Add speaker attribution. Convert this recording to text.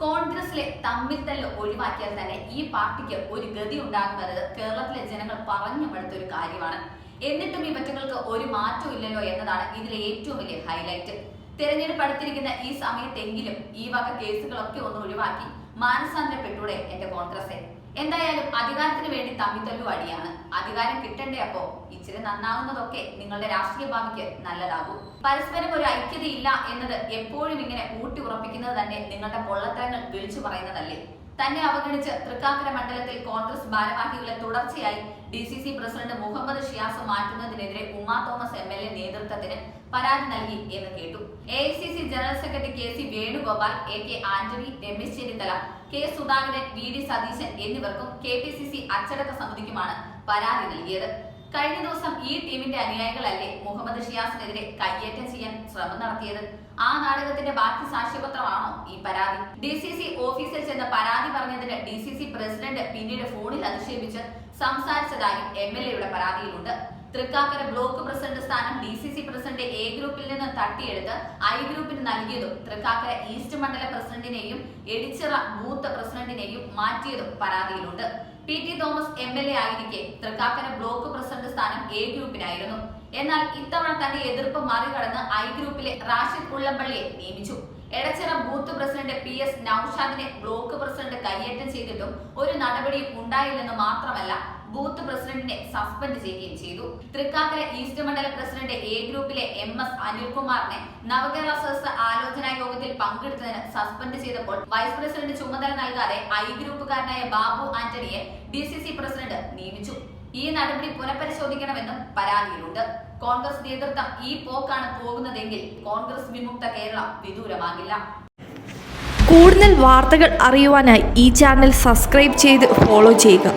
Speaker 1: കോൺഗ്രസിലെ തമ്മിൽ തല്ല് ഒഴിവാക്കിയാൽ തന്നെ ഈ പാർട്ടിക്ക് ഒരു ഗതി ഉണ്ടാകുന്നത് കേരളത്തിലെ ജനങ്ങൾ പറഞ്ഞു മടുത്ത ഒരു കാര്യമാണ്. എന്നിട്ടും ഈ പറ്റങ്ങൾക്ക് ഒരു മാറ്റവും ഇല്ലല്ലോ എന്നതാണ് ഇതിലെ ഏറ്റവും വലിയ ഹൈലൈറ്റ് തെരഞ്ഞെടുപ്പ് അടുത്തിരിക്കുന്ന ഈ സമയത്തെങ്കിലും ഈ വക കേസുകളൊക്കെ ഒന്ന് ഒഴിവാക്കി മാനസാന്തരപ്പെട്ടൂടെ എന്റെ കോൺഗ്രസ്. എന്തായാലും അധികാരത്തിന് വേണ്ടി തമ്മിത്തല്ലു അടിയാണ്. അധികാരം കിട്ടണ്ടേ അപ്പോ? ഇച്ചിരി നന്നാവുന്നതൊക്കെ നിങ്ങളുടെ രാഷ്ട്രീയ ഭാവിക്ക് നല്ലതാകും. പരസ്പരം ഒരു ഐക്യതയില്ല എന്നത് എപ്പോഴും ഇങ്ങനെ ഊട്ടി ഉറപ്പിക്കുന്നത് തന്നെ നിങ്ങളുടെ പൊള്ളത്തരങ്ങൾ വിളിച്ചു പറയുന്നതല്ലേ? തന്നെ അവഗണിച്ച് തൃക്കാക്കര മണ്ഡലത്തിൽ കോൺഗ്രസ് ഭാരവാഹികളെ തുടർച്ചയായി D C C president Muhammad Shiyas മാറ്റുന്നതിനെതിരെ Uma Thomas M L A നേതൃത്വത്തിന് പരാതി നൽകി എന്ന് കേട്ടു. A I C C general secretary K C Venugopal A K Antony Ramesh Chennithala K Sudhakaran V D Satheesan എന്നിവർക്കും കെ പി സി സി അച്ചടക്ക സമിതിക്കുമാണ് പരാതി നൽകിയത്. കഴിഞ്ഞ ദിവസം ഈ ടീമിന്റെ അനുയായികളല്ലേ മുഹമ്മദ് ഷിയാസിനെതിരെ കയ്യേറ്റം ചെയ്യാൻ ശ്രമം നടത്തിയത്? ആ നാടകത്തിന്റെ ബാക്കി സാക്ഷ്യപത്രമാണോ ഈ പരാതി? ഡി സി സി ഓഫീസിൽ ചെന്ന് പരാതി പറഞ്ഞതിന് ഡി സി സി പ്രസിഡന്റ് പിന്നീട് ഫോണിൽ അധിക്ഷേപിച്ച് സംസാരിച്ചതായി എം എൽ എയുടെ പരാതിയിലുണ്ട്. തൃക്കാക്കര ബ്ലോക്ക് പ്രസിഡന്റ് സ്ഥാനം D C C president A ഗ്രൂപ്പിൽ നിന്ന് തട്ടിയെടുത്ത് ഐ ഗ്രൂപ്പിന് നൽകിയതും തൃക്കാക്കര ഈസ്റ്റ് മണ്ഡല പ്രസിഡന്റിനെയും എടിച്ചിറ ബൂത്ത് പ്രസിഡന്റിനെയും മാറ്റിയതും പരാതിയിലുണ്ട്. P T Thomas M L A ആയിരിക്കെ Thrikkakara block president സ്ഥാനം എ ഗ്രൂപ്പിനായിരുന്നു. എന്നാൽ ഇത്തവണ തന്റെ എതിർപ്പ് മറികടന്ന് ഐ ഗ്രൂപ്പിലെ റാഷിദ് ഉള്ളംപള്ളിയെ നിയമിച്ചു. Edachira booth president P S നൌഷാദിനെ block president കയ്യേറ്റം ചെയ്തിട്ടും ഒരു നടപടിയും ഉണ്ടായില്ലെന്ന് മാത്രമല്ല ബൂത്ത് പ്രസിഡന്റിനെ സസ്പെൻഡ് ചെയ്യുകയും ചെയ്തു. തൃക്കാക്കര ഈസ്റ്റ് മണ്ഡല പ്രസിഡന്റ് എ ഗ്രൂപ്പിലെ എം എസ് അനിൽകുമാറിനെ നവകേരള സദസ് ആലോചനാ യോഗത്തിൽ പങ്കെടുത്തതിന് സസ്പെൻഡ് ചെയ്തപ്പോൾ വൈസ് പ്രസിഡന്റ് ചുമതല നൽകാതെ ഐ ഗ്രൂപ്പുകാരനായ ബാബു ആന്റണിയെ ഡി സി സി പ്രസിഡന്റ് നിയമിച്ചു. ഈ നടപടി പുനഃപരിശോധിക്കണമെന്നും പരാതിയിലുണ്ട്. കോൺഗ്രസ് നേതൃത്വം ഈ പോക്കാണ് പോകുന്നതെങ്കിൽ കോൺഗ്രസ് വിമുക്ത കേരളം വിദൂരമാകില്ല.
Speaker 2: കൂടുതൽ വാർത്തകൾ അറിയുവാനായി ഈ ചാനൽ സബ്സ്ക്രൈബ് ചെയ്ത് ഫോളോ ചെയ്യുക.